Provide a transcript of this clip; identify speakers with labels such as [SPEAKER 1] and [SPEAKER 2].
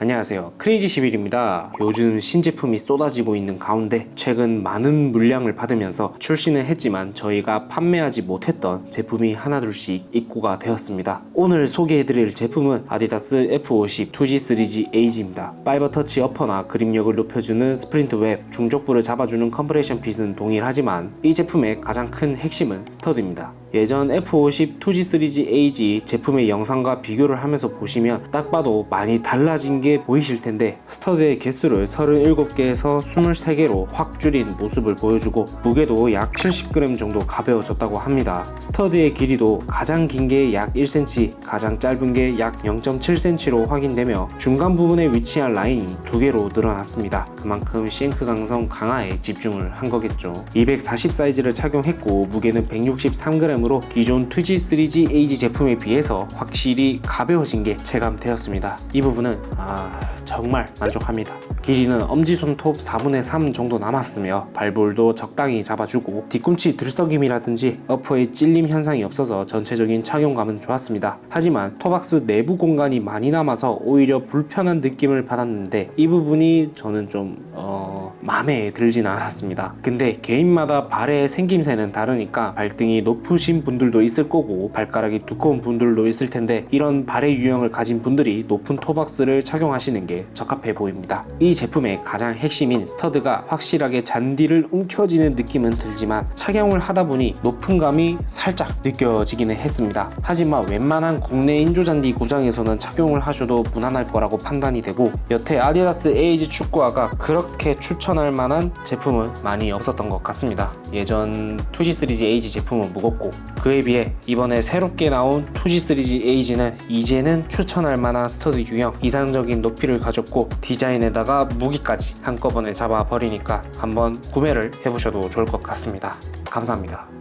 [SPEAKER 1] 안녕하세요. 크레이지11입니다. 요즘 신제품이 쏟아지고 있는 가운데 최근 많은 물량을 받으면서 출시는 했지만 저희가 판매하지 못했던 제품이 하나둘씩 입고가 되었습니다. 오늘 소개해드릴 제품은 아디다스 F50 2G3G Age입니다. 파이버 터치 어퍼나 그립력을 높여주는 스프린트 웹, 중족부를 잡아주는 컴프레션 핏은 동일하지만 이 제품의 가장 큰 핵심은 스터드입니다. 예전 F50 2G3G Ag 제품의 영상과 비교를 하면서 보시면 딱 봐도 많이 달라진 게 보이실 텐데 스터드의 개수를 37개에서 23개로 확 줄인 모습을 보여주고 무게도 약 70g 정도 가벼워졌다고 합니다. 스터드의 길이도 가장 긴 게 약 1cm, 가장 짧은 게 약 0.7cm로 확인되며 중간 부분에 위치한 라인이 두 개로 늘어났습니다. 그만큼 싱크 강성 강화에 집중을 한 거겠죠. 240 사이즈를 착용했고 무게는 163g 으로 기존 2G, 3G, AG 제품에 비해서 확실히 가벼워진 게 체감되었습니다. 이 부분은 아 정말 만족합니다. 길이는 엄지손톱 4분의 3 정도 남았으며 발볼도 적당히 잡아주고 뒤꿈치 들썩임이라든지 어퍼의 찔림 현상이 없어서 전체적인 착용감은 좋았습니다. 하지만 토박스 내부 공간이 많이 남아서 오히려 불편한 느낌을 받았는데 이 부분이 저는 좀 어, 마음에 들지는 않았습니다. 근데 개인마다 발의 생김새는 다르니까 발등이 높으신 분들도 있을 거고 발가락이 두꺼운 분들도 있을 텐데 이런 발의 유형을 가진 분들이 높은 토박스를 착용하시는 게 적합해 보입니다. 이 제품의 가장 핵심인 스터드가 확실하게 잔디를 움켜쥐는 느낌은 들지만 착용을 하다 보니 높은 감이 살짝 느껴지기는 했습니다. 하지만 웬만한 국내 인조 잔디 구장에서는 착용을 하셔도 무난할 거라고 판단이 되고 여태 아디다스 에이지 축구화가 그렇게 추천할 만한 제품은 많이 없었던 것 같습니다. 예전 2G3G 에이지 제품은 무겁고 그에 비해 이번에 새롭게 나온 2G3G 에이지는 이제는 추천할 만한 스터드 유형 이상적인 높이를 가졌고 디자인에다가 무기까지 한꺼번에 잡아 버리니까 한번 구매를 해보셔도 좋을 것 같습니다. 감사합니다.